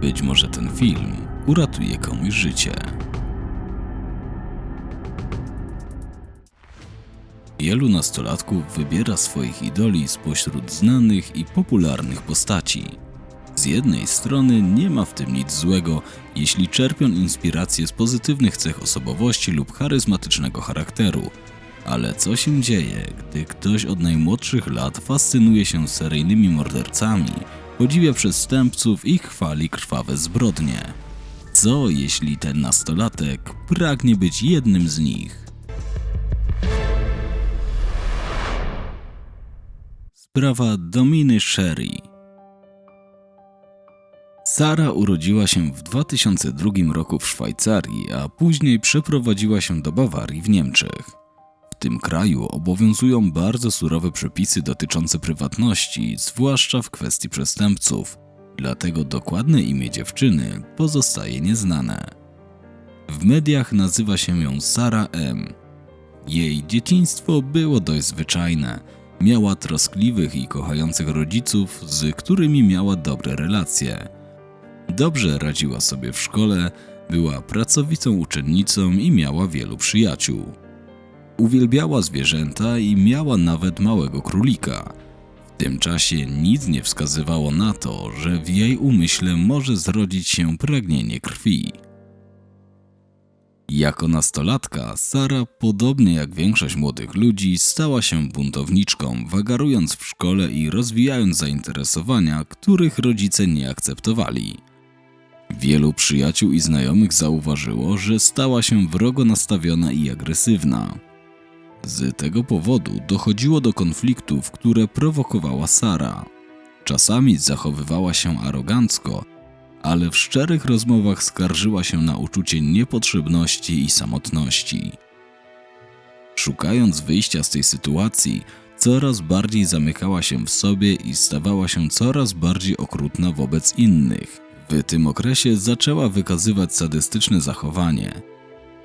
Być może ten film uratuje komuś życie. Wielu nastolatków wybiera swoich idoli spośród znanych i popularnych postaci. Z jednej strony nie ma w tym nic złego, jeśli czerpią inspirację z pozytywnych cech osobowości lub charyzmatycznego charakteru. Ale co się dzieje, gdy ktoś od najmłodszych lat fascynuje się seryjnymi mordercami, podziwia przestępców i chwali krwawe zbrodnie? Co jeśli ten nastolatek pragnie być jednym z nich? Sprawa Dominy Sherry. Sara urodziła się w 2002 roku w Szwajcarii, a później przeprowadziła się do Bawarii w Niemczech. W tym kraju obowiązują bardzo surowe przepisy dotyczące prywatności, zwłaszcza w kwestii przestępców, dlatego dokładne imię dziewczyny pozostaje nieznane. W mediach nazywa się ją Sara M. Jej dzieciństwo było dość zwyczajne. Miała troskliwych i kochających rodziców, z którymi miała dobre relacje. Dobrze radziła sobie w szkole, była pracowitą uczennicą i miała wielu przyjaciół. Uwielbiała zwierzęta i miała nawet małego królika. W tym czasie nic nie wskazywało na to, że w jej umyśle może zrodzić się pragnienie krwi. Jako nastolatka, Sara, podobnie jak większość młodych ludzi, stała się buntowniczką, wagarując w szkole i rozwijając zainteresowania, których rodzice nie akceptowali. Wielu przyjaciół i znajomych zauważyło, że stała się wrogo nastawiona i agresywna. Z tego powodu dochodziło do konfliktów, które prowokowała Sara. Czasami zachowywała się arogancko, ale w szczerych rozmowach skarżyła się na uczucie niepotrzebności i samotności. Szukając wyjścia z tej sytuacji, coraz bardziej zamykała się w sobie i stawała się coraz bardziej okrutna wobec innych. W tym okresie zaczęła wykazywać sadystyczne zachowanie.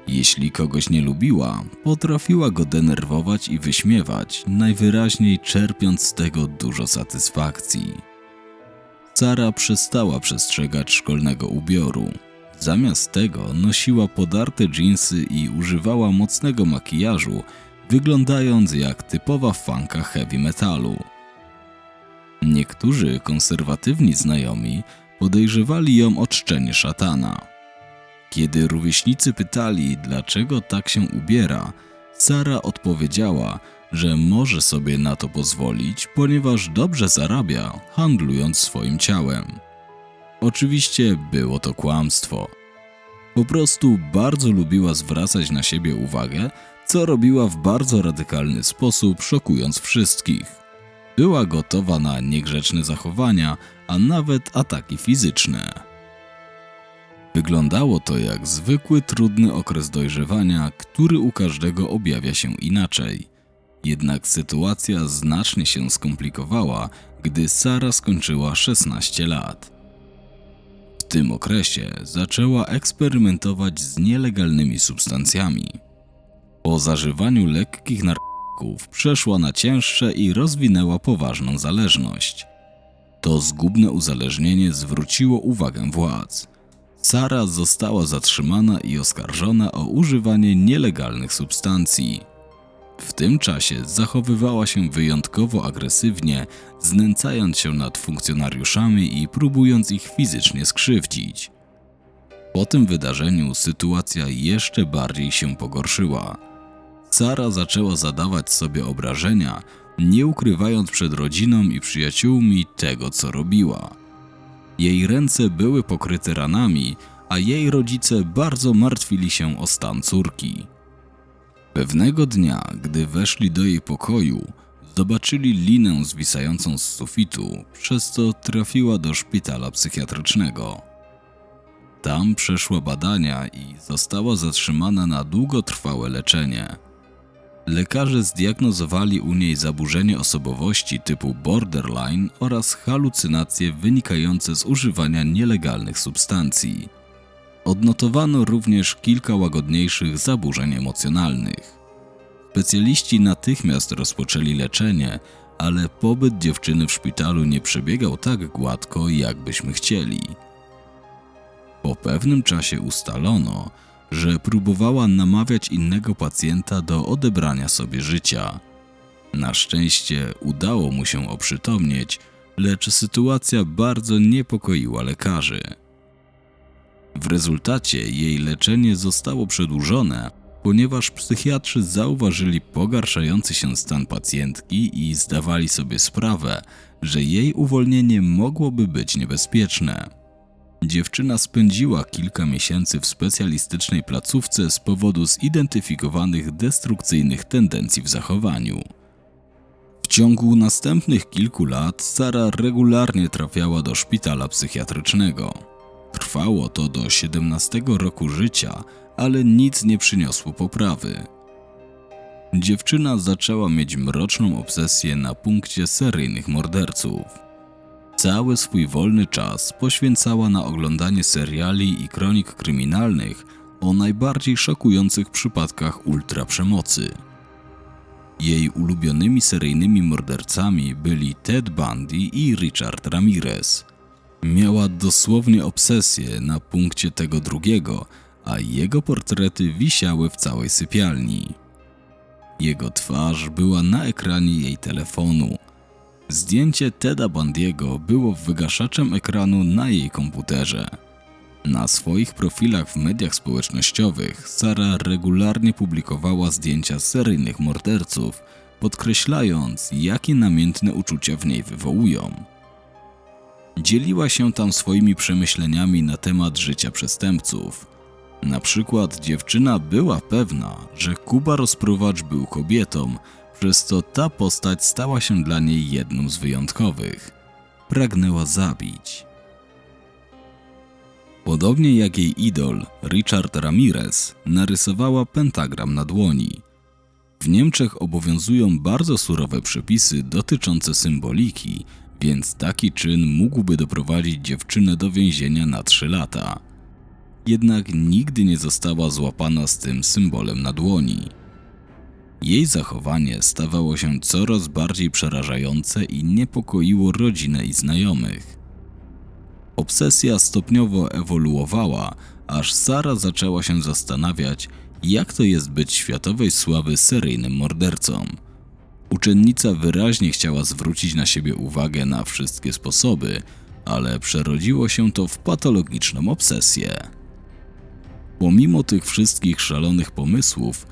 Jeśli kogoś nie lubiła, potrafiła go denerwować i wyśmiewać, najwyraźniej czerpiąc z tego dużo satysfakcji. Sara przestała przestrzegać szkolnego ubioru. Zamiast tego nosiła podarte dżinsy i używała mocnego makijażu, wyglądając jak typowa fanka heavy metalu. Niektórzy konserwatywni znajomi podejrzewali ją o czczenie szatana. Kiedy rówieśnicy pytali, dlaczego tak się ubiera, Sara odpowiedziała, że może sobie na to pozwolić, ponieważ dobrze zarabia, handlując swoim ciałem. Oczywiście było to kłamstwo. Po prostu bardzo lubiła zwracać na siebie uwagę, co robiła w bardzo radykalny sposób, szokując wszystkich. Była gotowa na niegrzeczne zachowania, a nawet ataki fizyczne. Wyglądało to jak zwykły, trudny okres dojrzewania, który u każdego objawia się inaczej. Jednak sytuacja znacznie się skomplikowała, gdy Sara skończyła 16 lat. W tym okresie zaczęła eksperymentować z nielegalnymi substancjami. Po zażywaniu lekkich narkotyków przeszła na cięższe i rozwinęła poważną zależność. To zgubne uzależnienie zwróciło uwagę władz. Sara została zatrzymana i oskarżona o używanie nielegalnych substancji. W tym czasie zachowywała się wyjątkowo agresywnie, znęcając się nad funkcjonariuszami i próbując ich fizycznie skrzywdzić. Po tym wydarzeniu sytuacja jeszcze bardziej się pogorszyła. Sara zaczęła zadawać sobie obrażenia, nie ukrywając przed rodziną i przyjaciółmi tego, co robiła. Jej ręce były pokryte ranami, a jej rodzice bardzo martwili się o stan córki. Pewnego dnia, gdy weszli do jej pokoju, zobaczyli linę zwisającą z sufitu, przez co trafiła do szpitala psychiatrycznego. Tam przeszła badania i została zatrzymana na długotrwałe leczenie. Lekarze zdiagnozowali u niej zaburzenie osobowości typu borderline oraz halucynacje wynikające z używania nielegalnych substancji. Odnotowano również kilka łagodniejszych zaburzeń emocjonalnych. Specjaliści natychmiast rozpoczęli leczenie, ale pobyt dziewczyny w szpitalu nie przebiegał tak gładko, jak byśmy chcieli. Po pewnym czasie ustalono, że próbowała namawiać innego pacjenta do odebrania sobie życia. Na szczęście udało mu się oprzytomnieć, lecz sytuacja bardzo niepokoiła lekarzy. W rezultacie jej leczenie zostało przedłużone, ponieważ psychiatrzy zauważyli pogarszający się stan pacjentki i zdawali sobie sprawę, że jej uwolnienie mogłoby być niebezpieczne. Dziewczyna spędziła kilka miesięcy w specjalistycznej placówce z powodu zidentyfikowanych destrukcyjnych tendencji w zachowaniu. W ciągu następnych kilku lat Sara regularnie trafiała do szpitala psychiatrycznego. Trwało to do 17 roku życia, ale nic nie przyniosło poprawy. Dziewczyna zaczęła mieć mroczną obsesję na punkcie seryjnych morderców. Cały swój wolny czas poświęcała na oglądanie seriali i kronik kryminalnych o najbardziej szokujących przypadkach ultraprzemocy. Jej ulubionymi seryjnymi mordercami byli Ted Bundy i Richard Ramirez. Miała dosłownie obsesję na punkcie tego drugiego, a jego portrety wisiały w całej sypialni. Jego twarz była na ekranie jej telefonu. Zdjęcie Teda Bundy'ego było wygaszaczem ekranu na jej komputerze. Na swoich profilach w mediach społecznościowych Sara regularnie publikowała zdjęcia seryjnych morderców, podkreślając, jakie namiętne uczucia w niej wywołują. Dzieliła się tam swoimi przemyśleniami na temat życia przestępców. Na przykład dziewczyna była pewna, że Kuba rozpruwacz był kobietą, przez to ta postać stała się dla niej jedną z wyjątkowych. Pragnęła zabić. Podobnie jak jej idol, Richard Ramirez, narysowała pentagram na dłoni. W Niemczech obowiązują bardzo surowe przepisy dotyczące symboliki, więc taki czyn mógłby doprowadzić dziewczynę do więzienia na 3 lata. Jednak nigdy nie została złapana z tym symbolem na dłoni. Jej zachowanie stawało się coraz bardziej przerażające i niepokoiło rodzinę i znajomych. Obsesja stopniowo ewoluowała, aż Sara zaczęła się zastanawiać, jak to jest być światowej sławy seryjnym mordercą. Uczennica wyraźnie chciała zwrócić na siebie uwagę na wszystkie sposoby, ale przerodziło się to w patologiczną obsesję. Pomimo tych wszystkich szalonych pomysłów,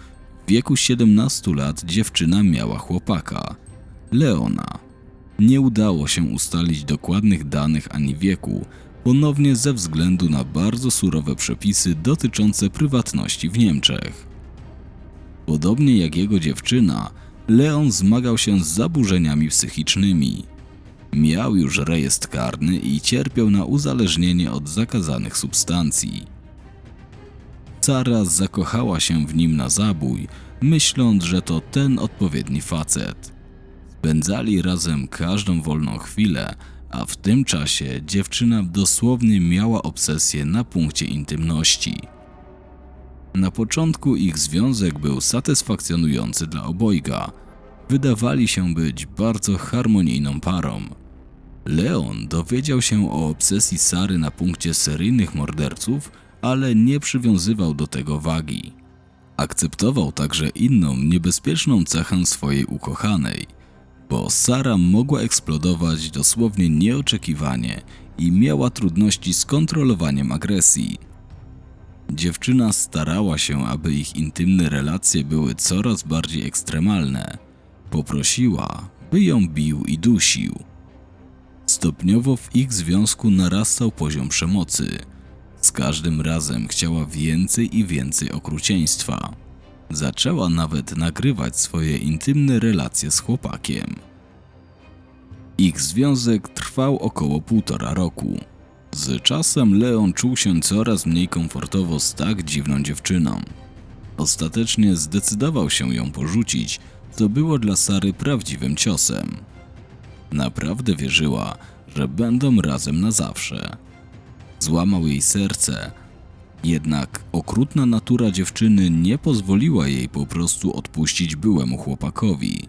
wieku 17 lat dziewczyna miała chłopaka Leona. Nie udało się ustalić dokładnych danych ani wieku, ponownie ze względu na bardzo surowe przepisy dotyczące prywatności w Niemczech. Podobnie jak jego dziewczyna, Leon zmagał się z zaburzeniami psychicznymi. Miał już rejestr karny i cierpiał na uzależnienie od zakazanych substancji. Sara zakochała się w nim na zabój, myśląc, że to ten odpowiedni facet. Spędzali razem każdą wolną chwilę, a w tym czasie dziewczyna dosłownie miała obsesję na punkcie intymności. Na początku ich związek był satysfakcjonujący dla obojga. Wydawali się być bardzo harmonijną parą. Leon dowiedział się o obsesji Sary na punkcie seryjnych morderców, ale nie przywiązywał do tego wagi. Akceptował także inną niebezpieczną cechę swojej ukochanej, bo Sara mogła eksplodować dosłownie nieoczekiwanie i miała trudności z kontrolowaniem agresji. Dziewczyna starała się, aby ich intymne relacje były coraz bardziej ekstremalne. Poprosiła, by ją bił i dusił. Stopniowo w ich związku narastał poziom przemocy. Z każdym razem chciała więcej i więcej okrucieństwa. Zaczęła nawet nagrywać swoje intymne relacje z chłopakiem. Ich związek trwał około półtora roku. Z czasem Leon czuł się coraz mniej komfortowo z tak dziwną dziewczyną. Ostatecznie zdecydował się ją porzucić, co było dla Sary prawdziwym ciosem. Naprawdę wierzyła, że będą razem na zawsze. Złamał jej serce, jednak okrutna natura dziewczyny nie pozwoliła jej po prostu odpuścić byłemu chłopakowi.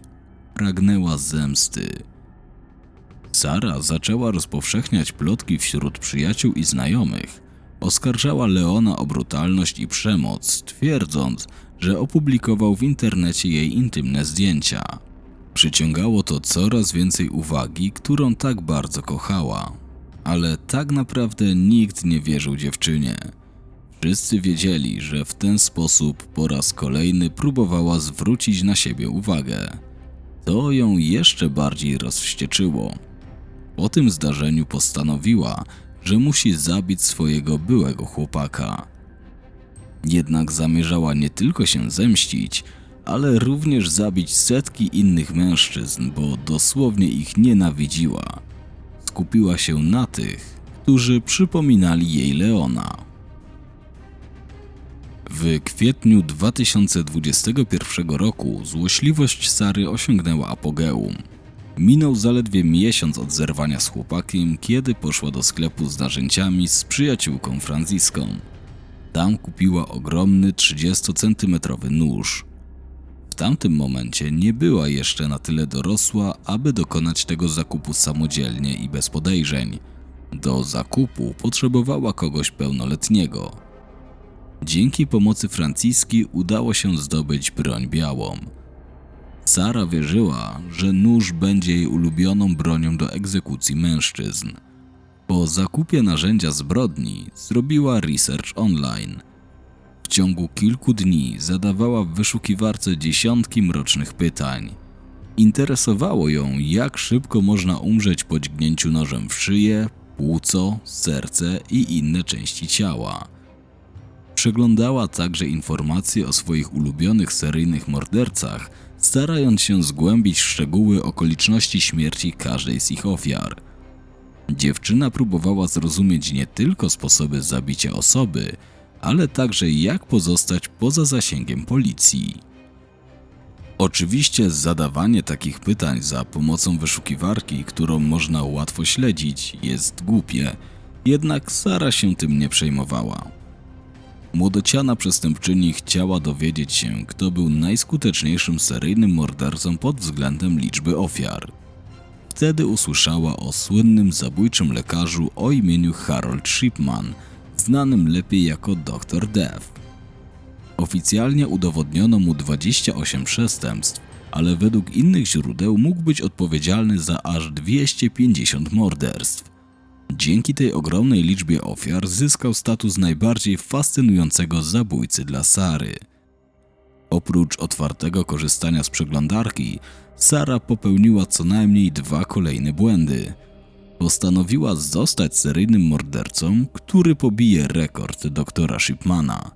Pragnęła zemsty. Sara zaczęła rozpowszechniać plotki wśród przyjaciół i znajomych. oskarżała Leona o brutalność i przemoc, twierdząc, że opublikował w internecie jej intymne zdjęcia. Przyciągało to coraz więcej uwagi, którą tak bardzo kochała. Ale tak naprawdę nikt nie wierzył dziewczynie. Wszyscy wiedzieli, że w ten sposób po raz kolejny próbowała zwrócić na siebie uwagę. To ją jeszcze bardziej rozwścieczyło. Po tym zdarzeniu postanowiła, że musi zabić swojego byłego chłopaka. Jednak zamierzała nie tylko się zemścić, ale również zabić setki innych mężczyzn, bo dosłownie ich nienawidziła. Skupiła się na tych, którzy przypominali jej Leona. W kwietniu 2021 roku złośliwość Sary osiągnęła apogeum. Minął zaledwie miesiąc od zerwania z chłopakiem, kiedy poszła do sklepu z narzędziami z przyjaciółką Franciską. Tam kupiła ogromny 30-centymetrowy nóż. Tamtym momencie nie była jeszcze na tyle dorosła, aby dokonać tego zakupu samodzielnie i bez podejrzeń. Do zakupu potrzebowała kogoś pełnoletniego. Dzięki pomocy Franciski udało się zdobyć broń białą. Sara wierzyła, że nóż będzie jej ulubioną bronią do egzekucji mężczyzn. Po zakupie narzędzia zbrodni zrobiła research online. Ciągu kilku dni zadawała wyszukiwarce dziesiątki mrocznych pytań. Interesowało ją, jak szybko można umrzeć po dźgnięciu nożem w szyję, płuco, serce i inne części ciała. Przeglądała także informacje o swoich ulubionych seryjnych mordercach, starając się zgłębić szczegóły okoliczności śmierci każdej z ich ofiar. Dziewczyna próbowała zrozumieć nie tylko sposoby zabicia osoby, ale także jak pozostać poza zasięgiem policji. Oczywiście zadawanie takich pytań za pomocą wyszukiwarki, którą można łatwo śledzić, jest głupie, jednak Sara się tym nie przejmowała. Młodociana przestępczyni chciała dowiedzieć się, kto był najskuteczniejszym seryjnym mordercą pod względem liczby ofiar. Wtedy usłyszała o słynnym zabójczym lekarzu o imieniu Harold Shipman, znanym lepiej jako Dr. Death. Oficjalnie udowodniono mu 28 przestępstw, ale według innych źródeł mógł być odpowiedzialny za aż 250 morderstw. Dzięki tej ogromnej liczbie ofiar zyskał status najbardziej fascynującego zabójcy dla Sary. Oprócz otwartego korzystania z przeglądarki, Sara popełniła co najmniej dwa kolejne błędy. Postanowiła zostać seryjnym mordercą, który pobije rekord doktora Shipmana.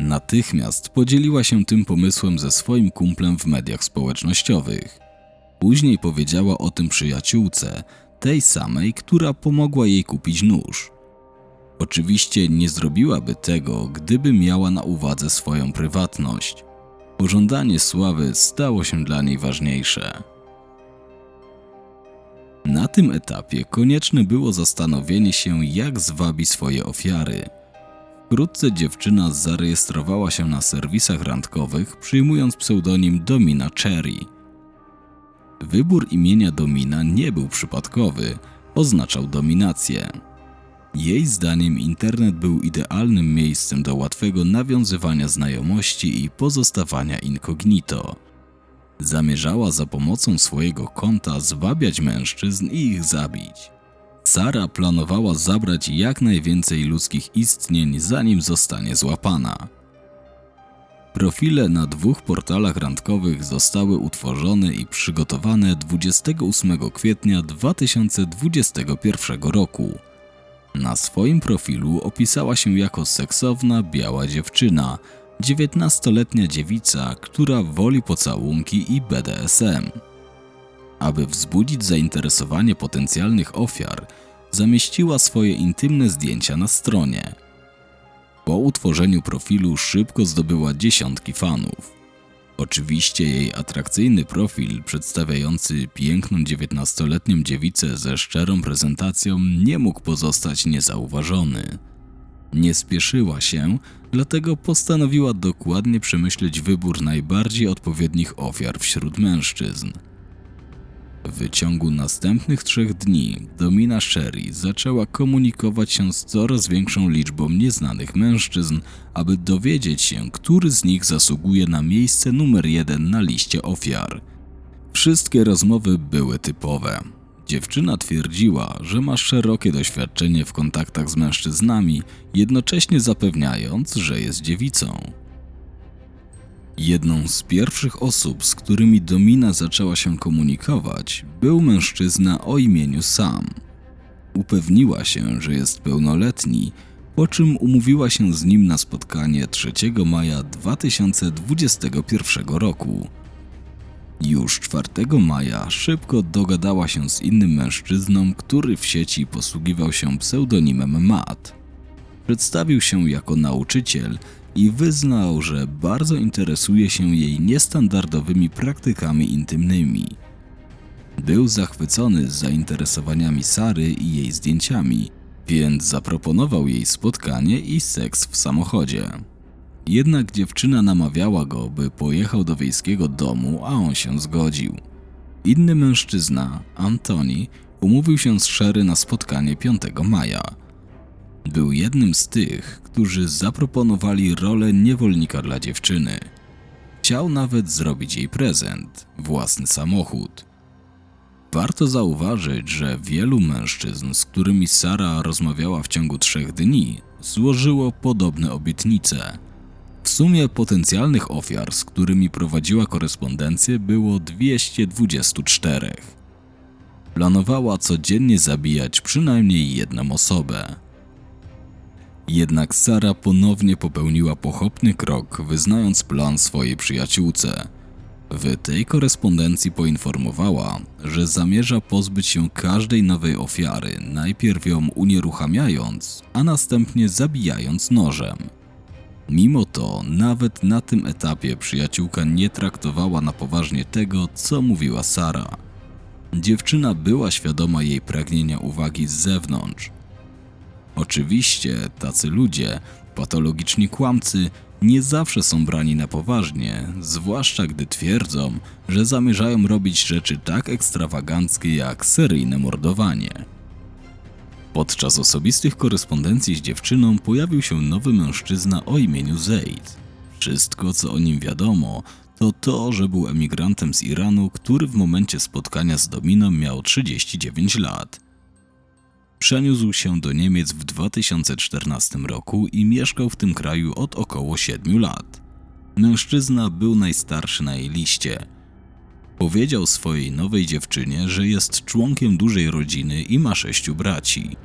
Natychmiast podzieliła się tym pomysłem ze swoim kumplem w mediach społecznościowych. Później powiedziała o tym przyjaciółce, tej samej, która pomogła jej kupić nóż. Oczywiście nie zrobiłaby tego, gdyby miała na uwadze swoją prywatność. Pożądanie sławy stało się dla niej ważniejsze. Na tym etapie konieczne było zastanowienie się, jak zwabi swoje ofiary. Wkrótce dziewczyna zarejestrowała się na serwisach randkowych, przyjmując pseudonim Domina Cherry. Wybór imienia Domina nie był przypadkowy, oznaczał dominację. Jej zdaniem internet był idealnym miejscem do łatwego nawiązywania znajomości i pozostawania incognito. Zamierzała za pomocą swojego konta zwabiać mężczyzn i ich zabić. Sara planowała zabrać jak najwięcej ludzkich istnień, zanim zostanie złapana. Profile na dwóch portalach randkowych zostały utworzone i przygotowane 28 kwietnia 2021 roku. Na swoim profilu opisała się jako seksowna, biała dziewczyna, 19-letnia dziewica, która woli pocałunki i BDSM. Aby wzbudzić zainteresowanie potencjalnych ofiar, zamieściła swoje intymne zdjęcia na stronie. Po utworzeniu profilu szybko zdobyła dziesiątki fanów. Oczywiście jej atrakcyjny profil, przedstawiający piękną 19-letnią dziewicę ze szczerą prezentacją, nie mógł pozostać niezauważony. Nie spieszyła się, dlatego postanowiła dokładnie przemyśleć wybór najbardziej odpowiednich ofiar wśród mężczyzn. W ciągu następnych trzech dni Domina Sherry zaczęła komunikować się z coraz większą liczbą nieznanych mężczyzn, aby dowiedzieć się, który z nich zasługuje na miejsce numer jeden na liście ofiar. Wszystkie rozmowy były typowe. Dziewczyna twierdziła, że ma szerokie doświadczenie w kontaktach z mężczyznami, jednocześnie zapewniając, że jest dziewicą. Jedną z pierwszych osób, z którymi Domina zaczęła się komunikować, był mężczyzna o imieniu Sam. Upewniła się, że jest pełnoletni, po czym umówiła się z nim na spotkanie 3 maja 2021 roku. Już 4 maja szybko dogadała się z innym mężczyzną, który w sieci posługiwał się pseudonimem Matt. Przedstawił się jako nauczyciel i wyznał, że bardzo interesuje się jej niestandardowymi praktykami intymnymi. Był zachwycony zainteresowaniami Sary i jej zdjęciami, więc zaproponował jej spotkanie i seks w samochodzie. Jednak dziewczyna namawiała go, by pojechał do wiejskiego domu, a on się zgodził. Inny mężczyzna, Antoni, umówił się z Sherry na spotkanie 5 maja. Był jednym z tych, którzy zaproponowali rolę niewolnika dla dziewczyny. Chciał nawet zrobić jej prezent własny samochód. Warto zauważyć, że wielu mężczyzn, z którymi Sara rozmawiała w ciągu trzech dni, złożyło podobne obietnice. W sumie potencjalnych ofiar, z którymi prowadziła korespondencję, było 224. Planowała codziennie zabijać przynajmniej jedną osobę. Jednak Sara ponownie popełniła pochopny krok, wyznając plan swojej przyjaciółce. W tej korespondencji poinformowała, że zamierza pozbyć się każdej nowej ofiary, najpierw ją unieruchamiając, a następnie zabijając nożem. Mimo to, nawet na tym etapie przyjaciółka nie traktowała na poważnie tego, co mówiła Sara. Dziewczyna była świadoma jej pragnienia uwagi z zewnątrz. Oczywiście tacy ludzie, patologiczni kłamcy, nie zawsze są brani na poważnie, zwłaszcza gdy twierdzą, że zamierzają robić rzeczy tak ekstrawaganckie jak seryjne mordowanie. Podczas osobistych korespondencji z dziewczyną pojawił się nowy mężczyzna o imieniu Zaid. Wszystko, co o nim wiadomo, to to, że był emigrantem z Iranu, który w momencie spotkania z Dominą miał 39 lat. Przeniósł się do Niemiec w 2014 roku i mieszkał w tym kraju od około 7 lat. Mężczyzna był najstarszy na jej liście. Powiedział swojej nowej dziewczynie, że jest członkiem dużej rodziny i ma sześciu braci.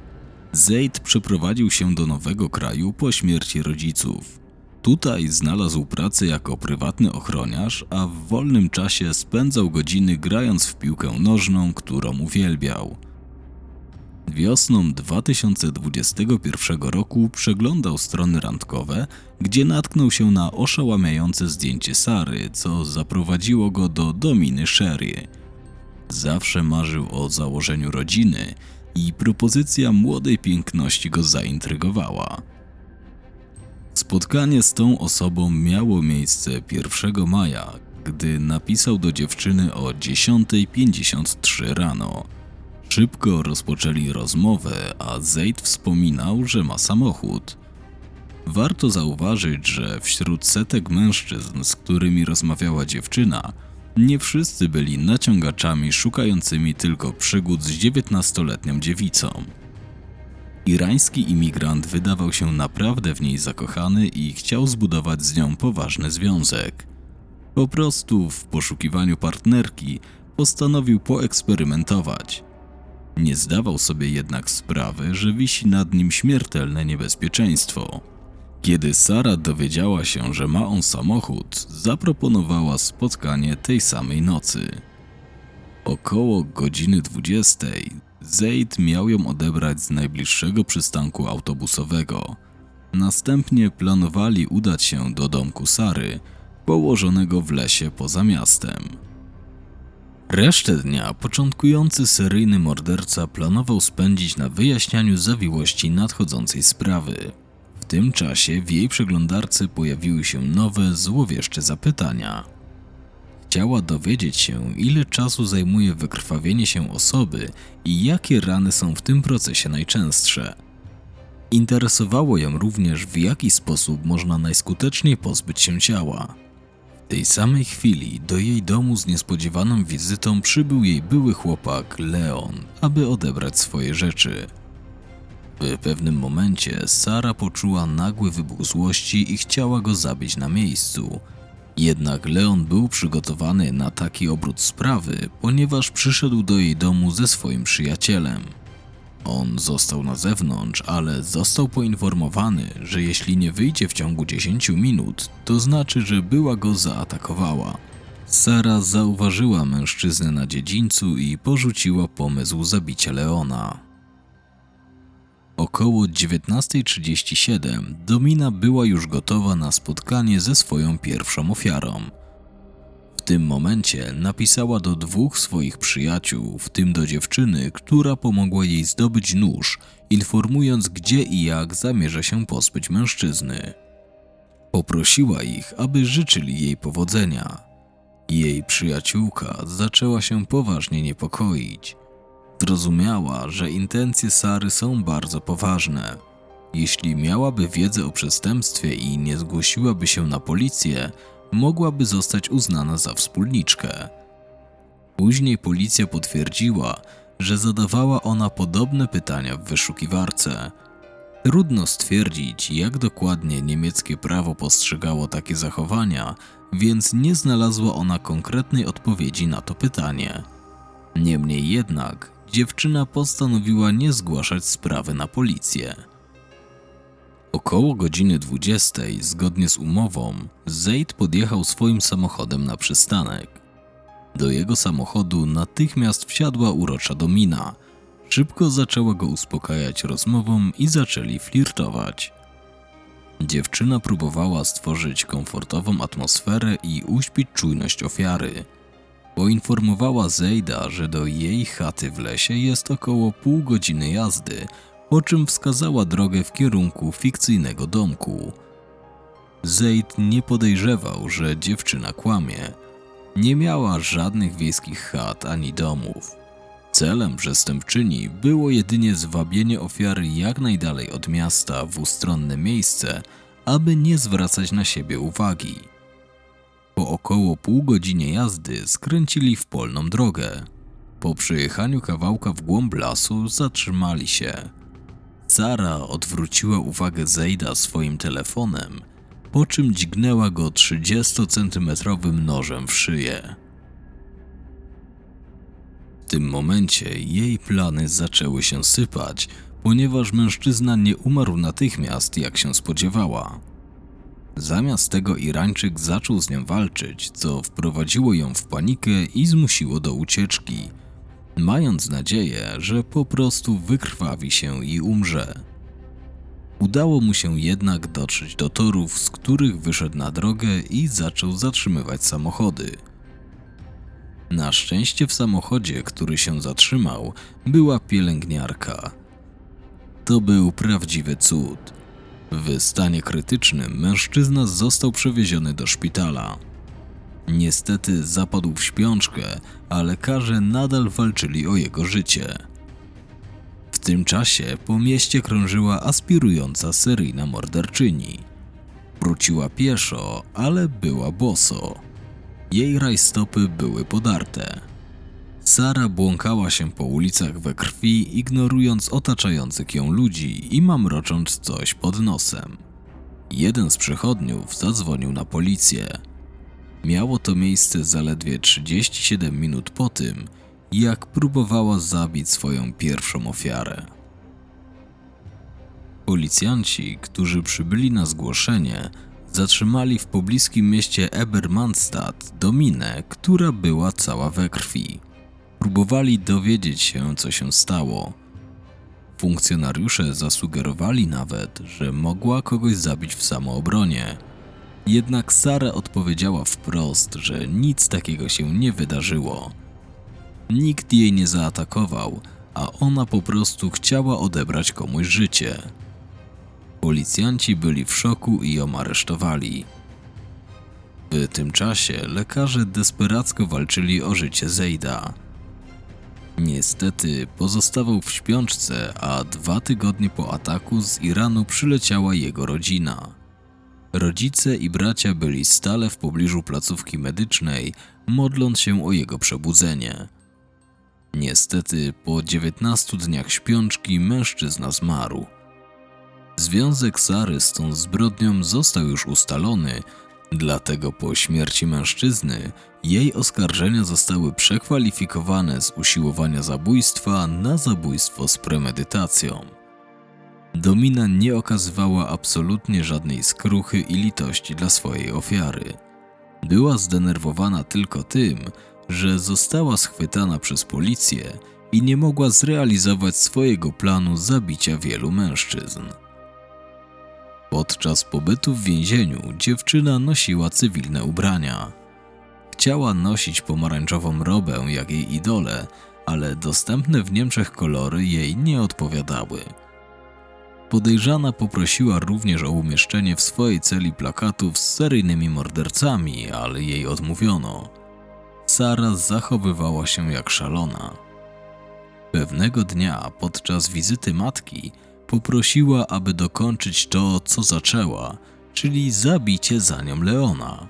Zaid przeprowadził się do nowego kraju po śmierci rodziców. Tutaj znalazł pracę jako prywatny ochroniarz, a w wolnym czasie spędzał godziny grając w piłkę nożną, którą uwielbiał. Wiosną 2021 roku przeglądał strony randkowe, gdzie natknął się na oszałamiające zdjęcie Sary, co zaprowadziło go do Dominy Sherry. Zawsze marzył o założeniu rodziny i propozycja młodej piękności go zaintrygowała. Spotkanie z tą osobą miało miejsce 1 maja, gdy napisał do dziewczyny o 10.53 rano. Szybko rozpoczęli rozmowę, a Zaid wspominał, że ma samochód. Warto zauważyć, że wśród setek mężczyzn, z którymi rozmawiała dziewczyna, nie wszyscy byli naciągaczami szukającymi tylko przygód z 19-letnią dziewicą. Irański imigrant wydawał się naprawdę w niej zakochany i chciał zbudować z nią poważny związek. Po prostu w poszukiwaniu partnerki postanowił poeksperymentować. Nie zdawał sobie jednak sprawy, że wisi nad nim śmiertelne niebezpieczeństwo. Kiedy Sara dowiedziała się, że ma on samochód, zaproponowała spotkanie tej samej nocy. Około godziny 20 Zaid miał ją odebrać z najbliższego przystanku autobusowego. Następnie planowali udać się do domku Sary, położonego w lesie poza miastem. Resztę dnia początkujący seryjny morderca planował spędzić na wyjaśnianiu zawiłości nadchodzącej sprawy. Tym czasie w jej przeglądarce pojawiły się nowe, złowieszcze zapytania. Chciała dowiedzieć się, ile czasu zajmuje wykrwawienie się osoby i jakie rany są w tym procesie najczęstsze. Interesowało ją również, w jaki sposób można najskuteczniej pozbyć się ciała. W tej samej chwili do jej domu z niespodziewaną wizytą przybył jej były chłopak Leon, aby odebrać swoje rzeczy. W pewnym momencie Sara poczuła nagły wybuch złości i chciała go zabić na miejscu. Jednak Leon był przygotowany na taki obrót sprawy, ponieważ przyszedł do jej domu ze swoim przyjacielem. On został na zewnątrz, ale został poinformowany, że jeśli nie wyjdzie w ciągu 10 minut, to znaczy, że była go zaatakowała. Sara zauważyła mężczyznę na dziedzińcu i porzuciła pomysł zabicia Leona. Około 19.37 Domina była już gotowa na spotkanie ze swoją pierwszą ofiarą. W tym momencie napisała do dwóch swoich przyjaciół, w tym do dziewczyny, która pomogła jej zdobyć nóż, informując gdzie i jak zamierza się pozbyć mężczyzny. Poprosiła ich, aby życzyli jej powodzenia. Jej przyjaciółka zaczęła się poważnie niepokoić. Zrozumiała, że intencje Sary są bardzo poważne. Jeśli miałaby wiedzę o przestępstwie i nie zgłosiłaby się na policję, mogłaby zostać uznana za wspólniczkę. Później policja potwierdziła, że zadawała ona podobne pytania w wyszukiwarce. Trudno stwierdzić, jak dokładnie niemieckie prawo postrzegało takie zachowania, więc nie znalazła ona konkretnej odpowiedzi na to pytanie. Niemniej jednak, dziewczyna postanowiła nie zgłaszać sprawy na policję. Około godziny 20, zgodnie z umową, Zaid podjechał swoim samochodem na przystanek. Do jego samochodu natychmiast wsiadła urocza Domina. Szybko zaczęła go uspokajać rozmową i zaczęli flirtować. Dziewczyna próbowała stworzyć komfortową atmosferę i uśpić czujność ofiary. Poinformowała Zejda, że do jej chaty w lesie jest około pół godziny jazdy, po czym wskazała drogę w kierunku fikcyjnego domku. Zeid nie podejrzewał, że dziewczyna kłamie. Nie miała żadnych wiejskich chat ani domów. Celem przestępczyni było jedynie zwabienie ofiary jak najdalej od miasta w ustronne miejsce, aby nie zwracać na siebie uwagi. Po około pół godzinie jazdy skręcili w polną drogę. Po przejechaniu kawałka w głąb lasu zatrzymali się. Sara odwróciła uwagę Zejda swoim telefonem, po czym dźgnęła go 30-centymetrowym nożem w szyję. W tym momencie jej plany zaczęły się sypać, ponieważ mężczyzna nie umarł natychmiast, jak się spodziewała. Zamiast tego Irańczyk zaczął z nią walczyć, co wprowadziło ją w panikę i zmusiło do ucieczki, mając nadzieję, że po prostu wykrwawi się i umrze. Udało mu się jednak dotrzeć do torów, z których wyszedł na drogę i zaczął zatrzymywać samochody. Na szczęście w samochodzie, który się zatrzymał, była pielęgniarka. To był prawdziwy cud. W stanie krytycznym mężczyzna został przewieziony do szpitala. Niestety zapadł w śpiączkę, a lekarze nadal walczyli o jego życie. W tym czasie po mieście krążyła aspirująca seryjna morderczyni. Wróciła pieszo, ale była boso. Jej rajstopy były podarte. Sara błąkała się po ulicach we krwi, ignorując otaczających ją ludzi i mamrocząc coś pod nosem. Jeden z przechodniów zadzwonił na policję. Miało to miejsce zaledwie 37 minut po tym, jak próbowała zabić swoją pierwszą ofiarę. Policjanci, którzy przybyli na zgłoszenie, zatrzymali w pobliskim mieście Ebermannstadt Dominę, która była cała we krwi. Próbowali dowiedzieć się, co się stało. Funkcjonariusze zasugerowali nawet, że mogła kogoś zabić w samoobronie. Jednak Sara odpowiedziała wprost, że nic takiego się nie wydarzyło. Nikt jej nie zaatakował, a ona po prostu chciała odebrać komuś życie. Policjanci byli w szoku i ją aresztowali. W tym czasie lekarze desperacko walczyli o życie Zejda. Niestety pozostawał w śpiączce, a dwa tygodnie po ataku z Iranu przyleciała jego rodzina. Rodzice i bracia byli stale w pobliżu placówki medycznej, modląc się o jego przebudzenie. Niestety, po 19 dniach śpiączki mężczyzna zmarł. Związek Sary z tą zbrodnią został już ustalony, dlatego po śmierci mężczyzny jej oskarżenia zostały przekwalifikowane z usiłowania zabójstwa na zabójstwo z premedytacją. Domina nie okazywała absolutnie żadnej skruchy i litości dla swojej ofiary. Była zdenerwowana tylko tym, że została schwytana przez policję i nie mogła zrealizować swojego planu zabicia wielu mężczyzn. Podczas pobytu w więzieniu dziewczyna nosiła cywilne ubrania. Chciała nosić pomarańczową robę jak jej idole, ale dostępne w Niemczech kolory jej nie odpowiadały. Podejrzana poprosiła również o umieszczenie w swojej celi plakatów z seryjnymi mordercami, ale jej odmówiono. Sara zachowywała się jak szalona. Pewnego dnia podczas wizyty matki poprosiła, aby dokończyć to, co zaczęła, czyli zabicie za nią Leona.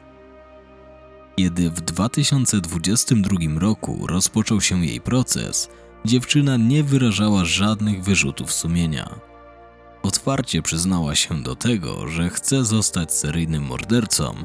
Kiedy w 2022 roku rozpoczął się jej proces, dziewczyna nie wyrażała żadnych wyrzutów sumienia. Otwarcie przyznała się do tego, że chce zostać seryjnym mordercą,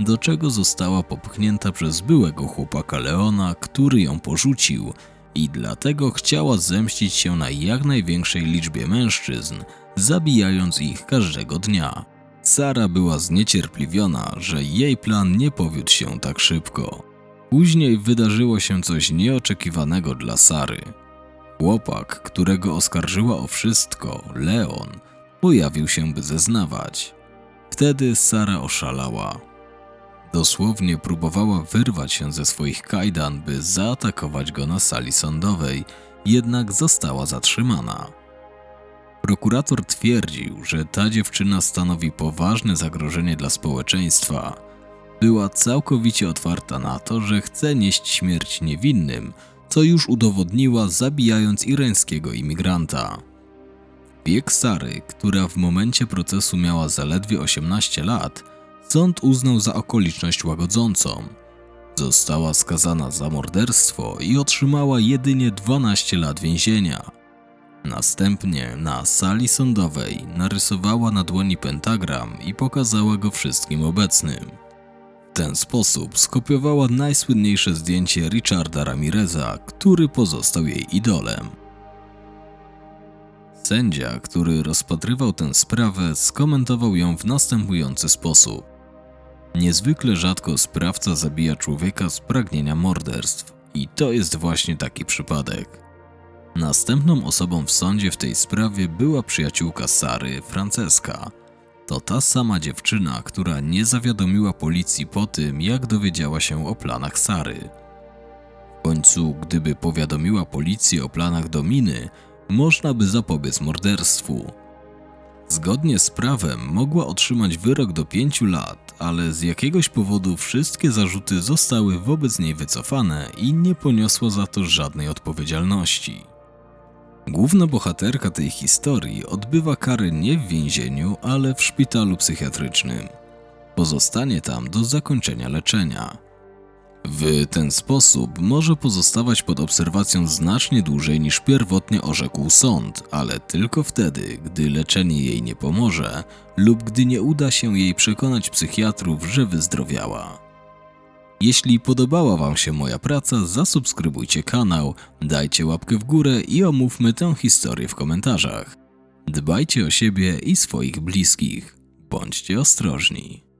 do czego została popchnięta przez byłego chłopaka Leona, który ją porzucił i dlatego chciała zemścić się na jak największej liczbie mężczyzn, zabijając ich każdego dnia. Sara była zniecierpliwiona, że jej plan nie powiódł się tak szybko. Później wydarzyło się coś nieoczekiwanego dla Sary. Chłopak, którego oskarżyła o wszystko, Leon, pojawił się, by zeznawać. Wtedy Sara oszalała. Dosłownie próbowała wyrwać się ze swoich kajdan, by zaatakować go na sali sądowej, jednak została zatrzymana. Prokurator twierdził, że ta dziewczyna stanowi poważne zagrożenie dla społeczeństwa. Była całkowicie otwarta na to, że chce nieść śmierć niewinnym, co już udowodniła zabijając irańskiego imigranta. Wiek Sary, która w momencie procesu miała zaledwie 18 lat, sąd uznał za okoliczność łagodzącą. Została skazana za morderstwo i otrzymała jedynie 12 lat więzienia. Następnie na sali sądowej narysowała na dłoni pentagram i pokazała go wszystkim obecnym. W ten sposób skopiowała najsłynniejsze zdjęcie Richarda Ramireza, który pozostał jej idolem. Sędzia, który rozpatrywał tę sprawę, skomentował ją w następujący sposób. Niezwykle rzadko sprawca zabija człowieka z pragnienia morderstw, i to jest właśnie taki przypadek. Następną osobą w sądzie w tej sprawie była przyjaciółka Sary, Franceska. To ta sama dziewczyna, która nie zawiadomiła policji po tym, jak dowiedziała się o planach Sary. W końcu, gdyby powiadomiła policję o planach Dominy, można by zapobiec morderstwu. Zgodnie z prawem mogła otrzymać wyrok do pięciu lat, ale z jakiegoś powodu wszystkie zarzuty zostały wobec niej wycofane i nie poniosła za to żadnej odpowiedzialności. Główna bohaterka tej historii odbywa kary nie w więzieniu, ale w szpitalu psychiatrycznym. Pozostanie tam do zakończenia leczenia. W ten sposób może pozostawać pod obserwacją znacznie dłużej niż pierwotnie orzekł sąd, ale tylko wtedy, gdy leczenie jej nie pomoże lub gdy nie uda się jej przekonać psychiatrów, że wyzdrowiała. Jeśli podobała Wam się moja praca, zasubskrybujcie kanał, dajcie łapkę w górę i omówmy tę historię w komentarzach. Dbajcie o siebie i swoich bliskich. Bądźcie ostrożni.